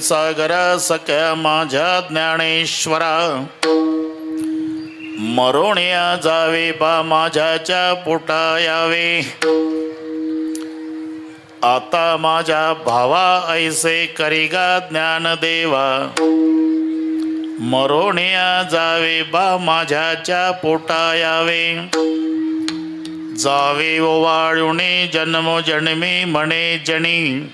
सागर सख्या माझ्या ज्ञानेश्वरा. मरोण्या जावे बा माझ्याच्या पोटा यावे. आता माझ्या भावा ऐसे करिगा ज्ञानदेवा मरोण्या जावे बा माझ्याच्या पोटा यावे. जावे ओवाळुणे जन्मोजन्मी म्हणे जणी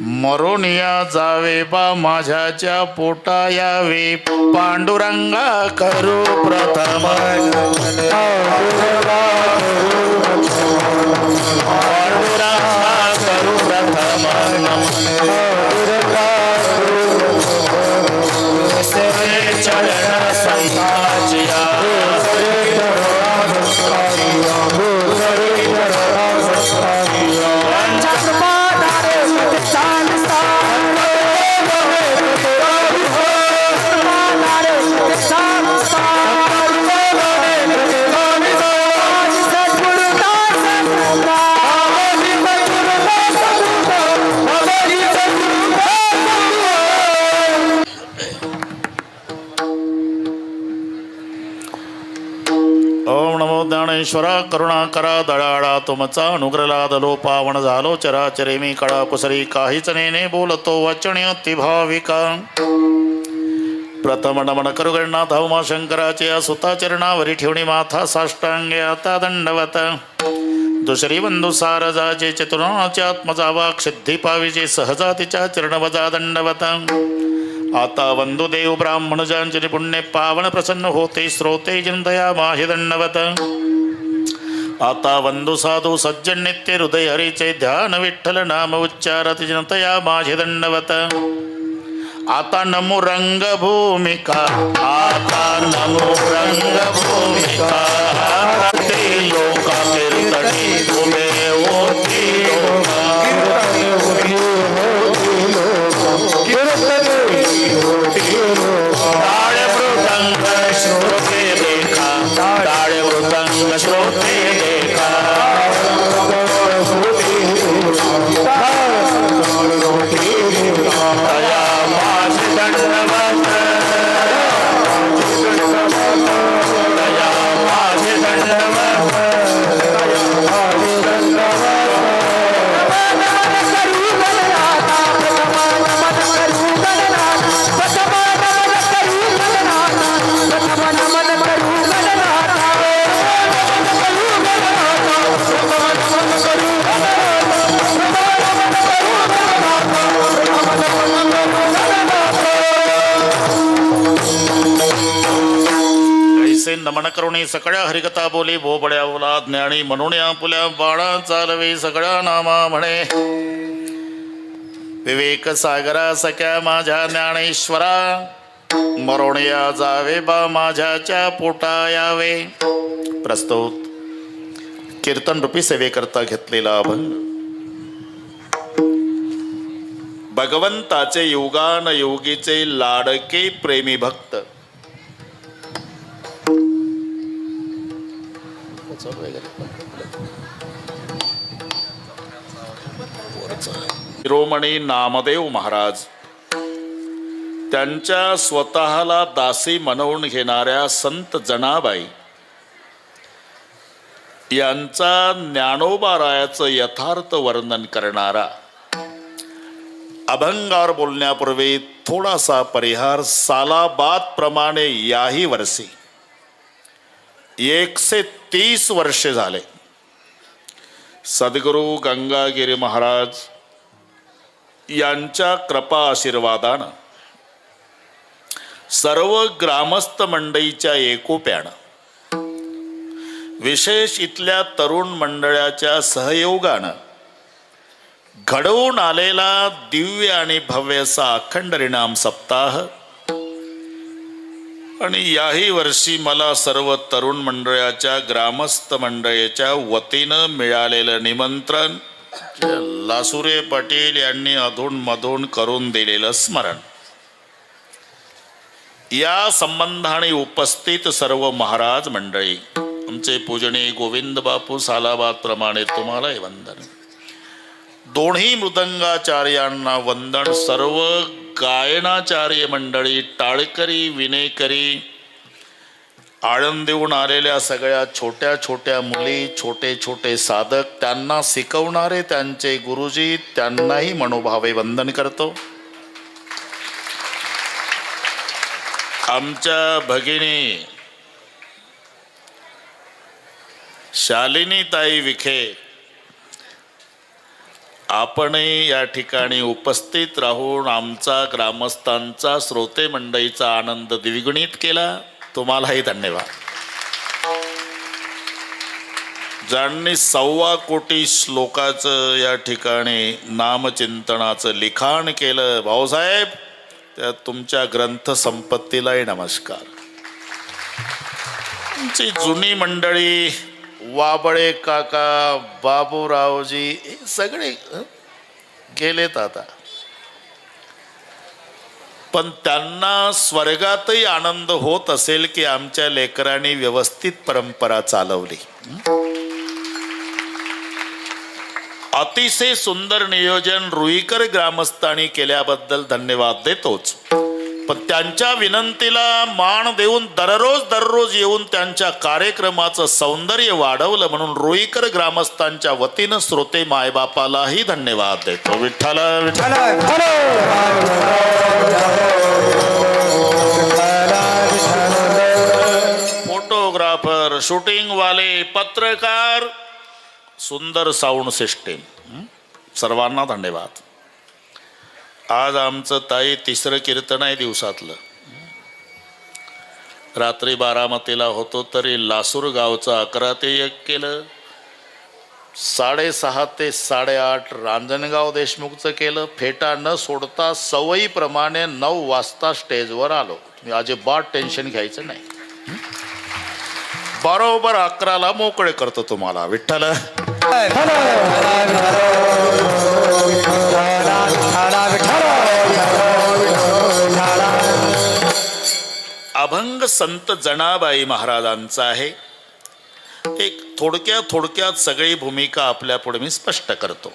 मरोनिया जावे बा माझ्याच्या पोटा यावे. पांडुरंगा करू प्रथम. करुणा करा दळाळा तुमचा अनुग्रलादलो पावन झालो चराचरे मी कळा कुसरी काहीच नेने बोलतो वचने अतिभाविका प्रथम नमन करू गणनाथ शंकराच्या सुता चरणावरी ठेवणी माथा साष्टांगे आता दंडवत दुसरी बंधू सारजाचे चतुर्णाचे आत्मजा वाक सिद्धी पाविजे सहजातीच्या चरणवजा दंडवत आता वंदुदेव ब्राह्मणजांजली पुण्य पावन प्रसन्न होते श्रोते जिंदया माहि दंडवत आता वंदु साधू सज्जन नित्य हृदय हरीचे ध्यान विठ्ठल नाम उच्चारत जनतया माझे दंडवत आता नमो रंगभूमिका आता नमो रंगभूमिका नमन सगळ्या हरिकथा बोली भोबड्या बोला ज्ञानी म्हणून आपुल्या बाळा चालवे सगळ्या नामा म्हणे. विवेक सागरा सख्या माझ्या ज्ञानेश्वरा मरोणया जावे बा माझ्याच्या पोटा यावे. प्रस्तुत कीर्तन रूपी सेवेकरता घेतलेला अभंग भगवंताचे योगान योगीचे लाडके प्रेमी भक्त. शिरोमणी नामदेव महाराज. त्यांच्या स्वतःला दासी म्हणवून घेणाऱ्या संत जनाबाई. यांचा ज्ञानोबारायाचं यथार्थ वर्णन करणारा. अभंगार बोलण्यापूर्वी थोडासा परिहार सालाबाद प्रमाणे याही वर्षी एकशे तीस वर्षे झाले. सद्गुरू गंगागिरी महाराज यांच्या कृपा आशीर्वादानं सर्व ग्रामस्थ मंडईच्या एकोप्यानं विशेष इथल्या तरुण मंडळाच्या सहयोगानं घडवून आलेला दिव्य आणि भव्यसा अखंड रिणाम सप्ताह आणि याही वर्षी मला सर्व तरुण मंडळाच्या ग्रामस्थ मंडळीच्या वतीनं मिळालेलं निमंत्रण लासुरे पाटील यांनी अधून मधून करून दिलेलं स्मरण. या संबंधाने उपस्थित सर्व महाराज मंडळी आमचे पूजनी गोविंद बापू सालाबाद प्रमाणे तुम्हालाही वंदन. दोन्ही मृदंगाचार्यांना वंदन सर्व गायनाचार्य मंडळी टाळकरी विनेकरी देऊन आलेल्या सगळ्या छोट्या छोट्या मुली छोटे छोटे साधक त्यांना शिकवणारे त्यांचे गुरुजी त्यांनाही मनोभावे वंदन करतो. आमच्या भगिनी शालिनी ताई विखे आपणही या ठिकाणी उपस्थित राहून आमचा ग्रामस्थांचा श्रोते मंडळीचा आनंद द्विगुणित केला. तुम्हालाही धन्यवाद. ज्यांनी सव्वा कोटी श्लोकाचं या ठिकाणी नामचिंतनाचं लिखाण केलं भाऊसाहेब त्या तुमच्या ग्रंथ संपत्तीलाही नमस्कार. तुमची जुनी मंडळी वाबळे काका बाबूरावजी हे सगळे गेलेत आता. पण त्यांना स्वर्गातही आनंद होत असेल की आमच्या लेकरांनी व्यवस्थित परंपरा चालवली. अतिशय सुंदर नियोजन रुईकर ग्रामस्थांनी केल्याबद्दल धन्यवाद देतोच. पण त्यांच्या विनंतीला मान देऊन दररोज दररोज येऊन त्यांच्या कार्यक्रमाचं सौंदर्य वाढवलं म्हणून रुईकर ग्रामस्थांच्या वतीनं श्रोते मायबापालाही धन्यवाद देतो. विठ्ठल विठ्ठल. फोटोग्राफर शूटिंग वाले पत्रकार सुंदर साऊंड सिस्टीम. सर्वांना धन्यवाद. आज आमचं ताई तिसरं कीर्तन आहे दिवसातलं. रात्री बारामतीला होतो तरी लासूर गावचं अकरा ते एक केलं. साडेसहा ते साडेआठ रांजणगाव देशमुखचं केलं. फेटा न सोडता सवयीप्रमाणे नऊ वाजता स्टेजवर आलो. तुम्ही अजिबात टेन्शन घ्यायचं नाही. बरोबर अकराला मोकळे करतो तुम्हाला विठ्ठल. अभंग संत जनाबाई महाराजांचा आहे. एक थोडक्या थोडक्यात सगळी भूमिका आपल्या पुढे मी स्पष्ट करतो.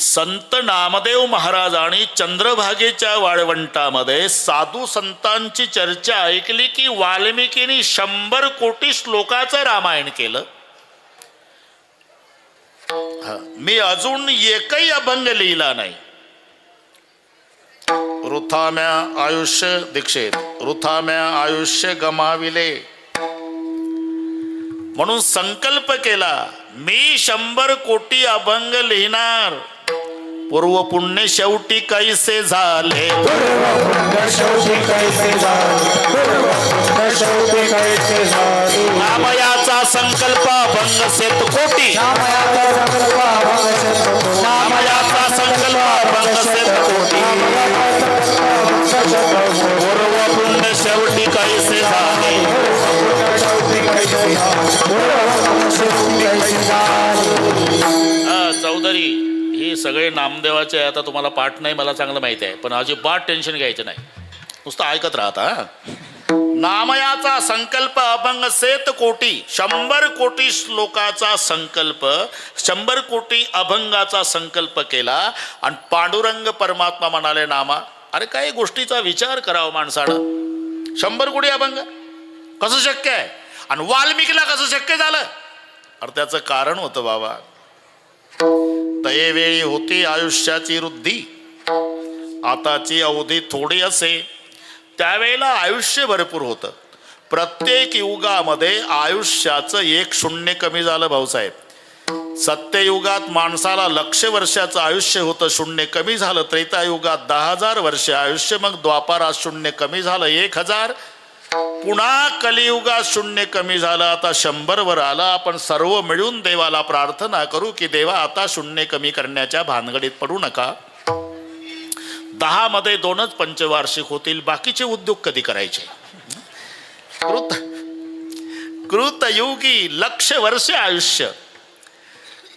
संत नामदेव महाराजांनी चंद्रभागेच्या वाळवंटामध्ये साधू संतांची चर्चा ऐकली की वाल्मिकीनी शंभर कोटी श्लोकाचं रामायण केलं. मी अजून एकही अभंग लिहिला नाही. वृथाम्या आयुष्य दीक्षित वृथाम्या आयुष्य गमाविले. म्हणून संकल्प केला मी शंभर कोटी अभंग लिहिणार. पूर्व पुण्य शेवटी कैसे झाले? रामयाचा संकल्प भंग सेत कोटी. रामयाचा संकल्प भंग सेत कोटी. पूर्व पुण्य शेवटी कैसे झाले? हा, चौधरी सगळे नामदेवाचे आता तुम्हाला पाठ नाही मला चांगलं माहिती आहे. पण अजिबात टेन्शन घ्यायचं नाही. नुसतं ऐकत राहता नामयाचा संकल्प अभंग सेत कोटी शंभर कोटी श्लोकाचा संकल्प शंभर कोटी अभंगाचा संकल्प केला आणि पांडुरंग परमात्मा म्हणाले नामा अरे काही गोष्टीचा विचार करावा माणसानं? शंभर कोटी अभंग? कसं शक्य आहे? आणि वाल्मिकीला कसं शक्य झालं? अरे त्याचं कारण होतं बाबा. तयेवेळी होती आयुष्याची वृद्धी. आताची अवधी थोडी असे. त्यावेळेला आयुष्य भरपूर होतं. प्रत्येक युगामध्ये आयुष्याचं एक शून्य कमी झालं भाऊसाहेब सत्ययुगात माणसाला लक्ष वर्षाचं आयुष्य होतं शून्य कमी झालं. त्रेतायुगात दहा हजार वर्ष आयुष्य मग द्वापारात शून्य कमी झालं एक हजार. पुन्हा कलियुगात शून्य कमी झालं आता शंभर वर आलं. आपण सर्व मिळून देवाला प्रार्थना करू की देवा आता शून्य कमी करण्याच्या भानगडीत पडू नका. दहा मध्ये दोनच पंचवार्षिक होतील बाकीचे उद्योग कधी करायचे? कृत कृतयुगी लक्ष वर्ष आयुष्य.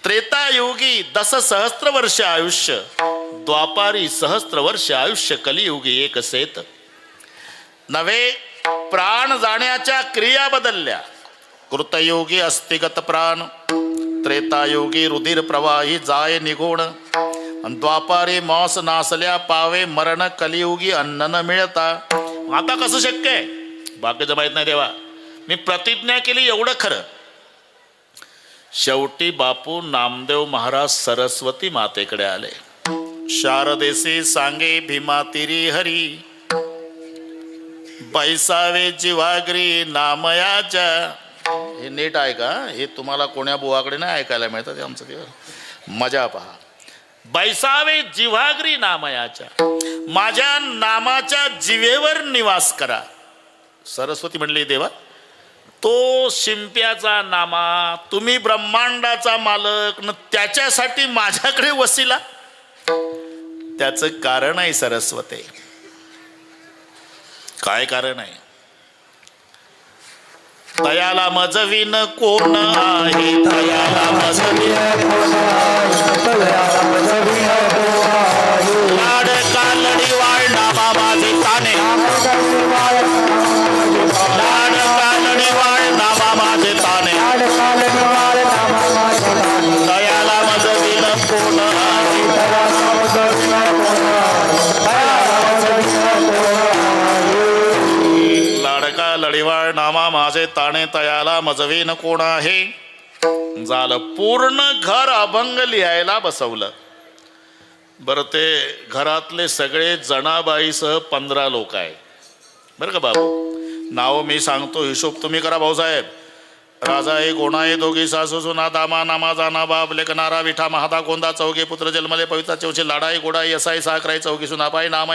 त्रेतायुगी दस सहस्त्र वर्ष आयुष्य. द्वापारी सहस्त्र वर्ष आयुष्य कलियुगी एक सेत. नव्हे प्राण जाण्याच्या क्रिया बदलल्या. कृतयोगी अस्तिगत प्राण त्रेतायोगी रुधिर प्रवाही जाय निगुण द्वापारी मॉस नासल्या पावे मरण कलियुगी अन्न न मिळता. आता कसं शक्य आहे? बाकीचं माहीत नाही देवा. मी प्रतिज्ञा केली एवढं खरं. शेवटी बापू नामदेव महाराज सरस्वती मातेकडे आले. शारदेसी सांगे भीमा तिरी हरी. बैसावे जिवागरी नामयाच्या. हे नीट ऐका हे तुम्हाला कोण्या बुवाकडे नाही ऐकायला मिळतं ते आमचं ते मजा पहा. बैसावे जिव्हाग्री नामयाच्या. माझ्या नामाच्या जिवेवर निवास करा. सरस्वती म्हणली देवा तो शिंप्याचा नामा तुम्ही ब्रह्मांडाचा मालक न त्याच्यासाठी माझ्याकडे वसिला. त्याचं कारण आहे सरस्वती. काय कारण आहे? तयाला मजवीन कोण आहे? तयाला मजवीन नामा ताणे तयाला मजवीन कोण आहे? झालं पूर्ण घर अभंग लिहायला बसवलं. बरं ते घरातले सगळे जणाबाईसह पंधरा लोक आहे. बरं का बाबू? नाव मी सांगतो हिशोब तुम्ही करा भाऊसाहेब. राजा एक गोणा ए दोघी सासू सुना दामा नामा जाना बाप लेखनारा विठा महादा गोंदा चौघे पुत्र जन्मले पवित्र चौशे लाडाई गोडाई असाई साखराई चौघी सुनाबाई नामा